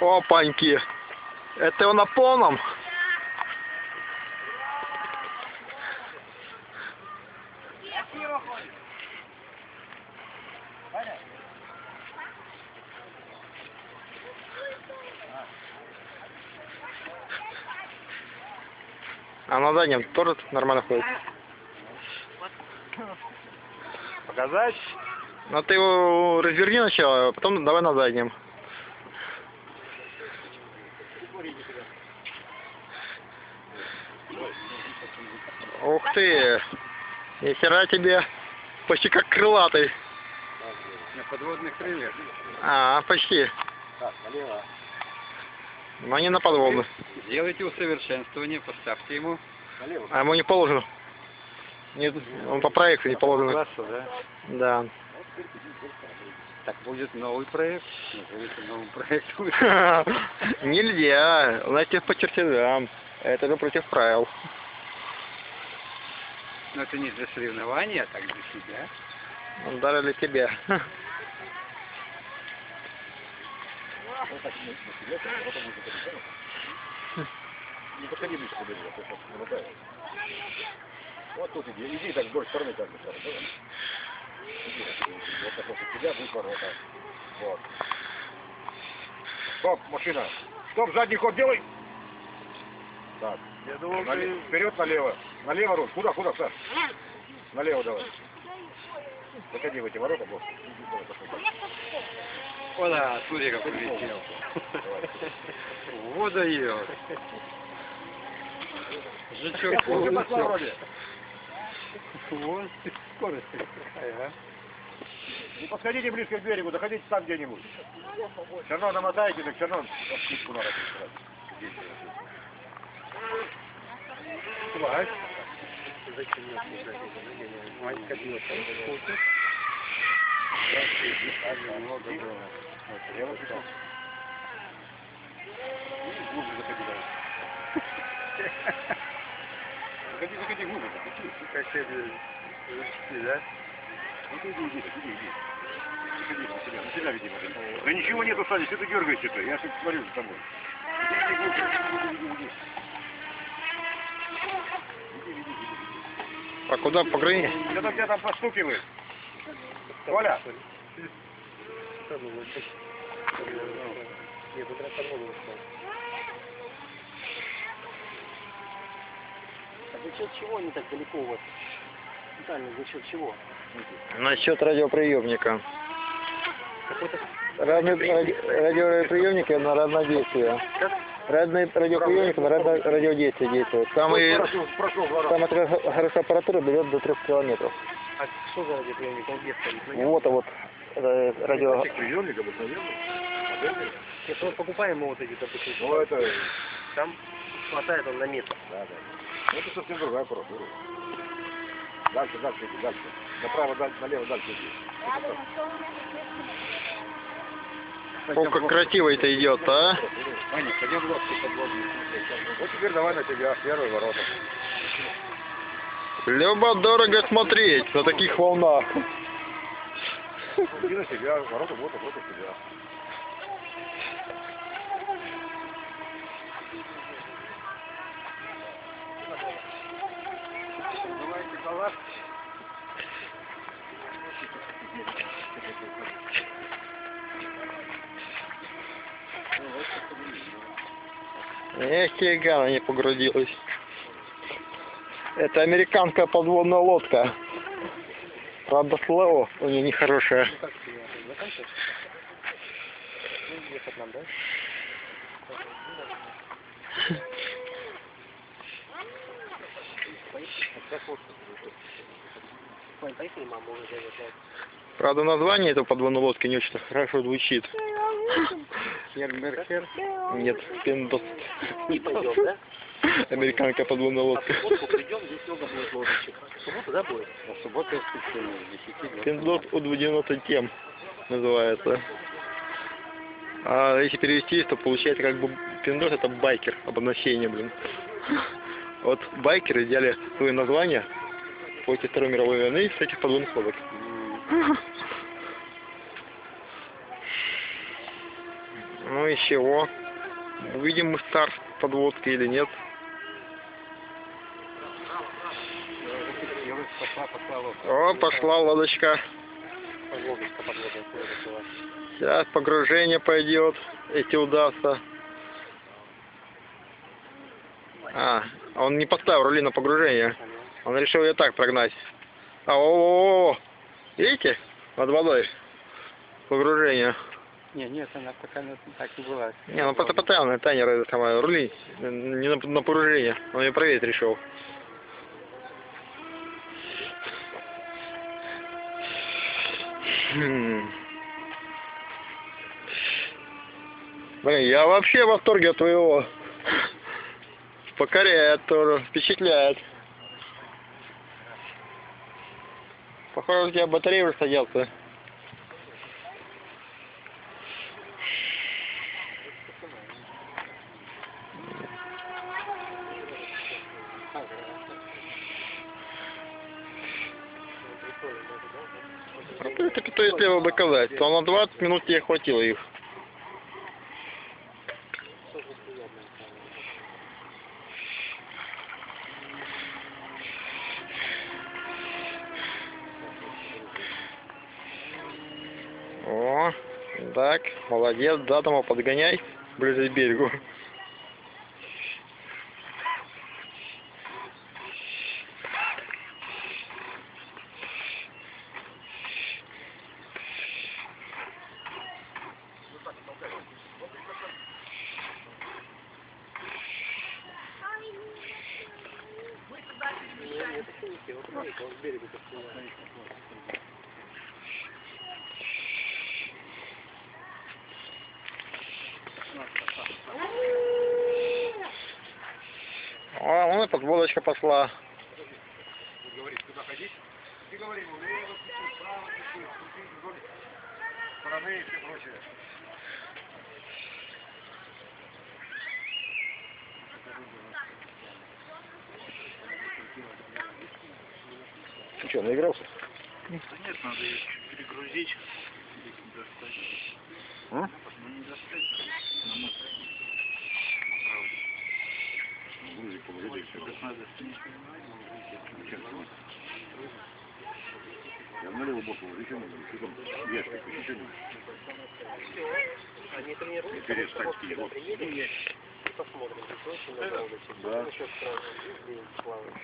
Опаньки. Это его на полном? А на заднем тоже нормально ходит? Показать? Ну ты его разверни сначала, а потом давай на заднем. Ух ты! Ни хера тебе! Почти как крылатый. На подводных крыльях. А, почти. Так, налево. Но не на подводных. Делайте усовершенствование, поставьте ему. Налево. А ему не положено. Нет, он по проекту не положено. Класса, да? Да. Так будет новый проект. Назовите новым проектом. Нельзя. Значит, по чертежам. Это же против правил. Но это не для соревнования, а так для себя. Даже для тебя. Не подходи ближе к берегу, а то сейчас намотаю. Вот тут иди, иди так вдоль стороны как бы сразу, вот у тебя будет ворота. Вот. Стоп, машина. Стоп, задний ход делай. Так. Я думал, Нале- Вперед налево. Налево руль. Куда, куда, Саш? Налево давай. Заходи в эти ворота, босс. Иди, давай, пошли. О, да, смотри, как прилетел. Вот дает. Жучок Уже пошла вроде. Вот скорость какая, а. Не подходите близко к берегу, доходите там где-нибудь. Все равно намотаете, так все равно спичку надо. Хватит. Зачем мне Мать Много было. Я вот писал. Глубже заходи, давай. Заходи, заходи глубже. заходи. Как это зачти, да? Иди, иди, иди, иди, иди. Заходи на себя, на себя веди машину. Да ничего нету, что ты дергаешься-то? Я тут смотрю за тобой. Иди, иди, иди, иди, иди. А куда по границе? Что-то где там постукивает. Коля, Нет, тут раз по-моему А за счет чего они так далеко у вас? Виталий, за счет чего? Насчет радиоприемника. Разные ради- радиоприемники на равнодействие. Разные радиоприемники на равно- радиодействие действуют. Там и там эта хорошая аппаратура берет до трех километров. А что за радиоприемник? Он где стоит? Вот, а вот э, радио. Приемник обыкновенный. Если мы покупаем ему вот эти, допустим, Ну, это... там хватает он на метр. Да, да. Ну, это совсем другая аппаратура. Дальше, дальше, иди, дальше. Направо, дальше, налево, дальше иди. О, как красиво это идет, а? Аня, лодку подводную. Вот теперь давай на тебя, первые ворота. Любо дорого смотреть на таких волнах. Иди на себя, ворота вот, ворота себя. Эх, фига, она не погрузилась. Это американская подводная лодка. Правда, слово у нее нехорошее. Ехать нам, да? Вань, поехали, мама уже зовет. да. Правда, название этой подводной лодки не очень хорошо звучит. Херберхер. Нет, Пиндос. Не пойдем, да? Американская подводная А в лодка. субботу придем, здесь много будет лодочек. В субботу, да, будет? А в субботу воскресенье с 10 до Пиндос У-90 тем называется. А если перевести, то получается как бы Пиндос это байкер, обозначение, блин. Вот байкеры взяли свое название после Второй мировой войны с этих подводных лодок. и чего? Увидим мы старт подводки или нет. О, пошла лодочка. Сейчас погружение пойдет, если удастся. А, он не поставил рули на погружение. Он решил ее так прогнать. А, о, о, о, видите? Над водой. Погружение. Не, нет, она пока так и была. Не, ну просто поставил тайнер самое, рули, не на, на погружение. Он ее проверить решил. Блин, я вообще в восторге от твоего. Покоряет тоже, впечатляет. Похоже, у тебя батарея уже садятся. А в принципе, то если его доказать, то на 20 минут тебе хватило их. О, так, молодец, да, дома подгоняй, ближе к берегу. Не, не, это синяки, вот смотрите, он с берега подплывает. О, вон и подводочка пошла. Говорит, куда ходить? Ты говори ему, лево чуть-чуть, право чуть-чуть, крутить вдоль стороны и все прочее. Ты что, наигрался? Да нет, надо перегрузить. А? Ну не достать. Намотать. Грузик положили и все. Так надо снять. Я на левый бок положу, еще надо, еще там ящик, еще не Они тренируются, Вперед мы встать, после вот. приедем и посмотрим. Здесь очень много лодочек. Да. Еще сразу здесь плавают.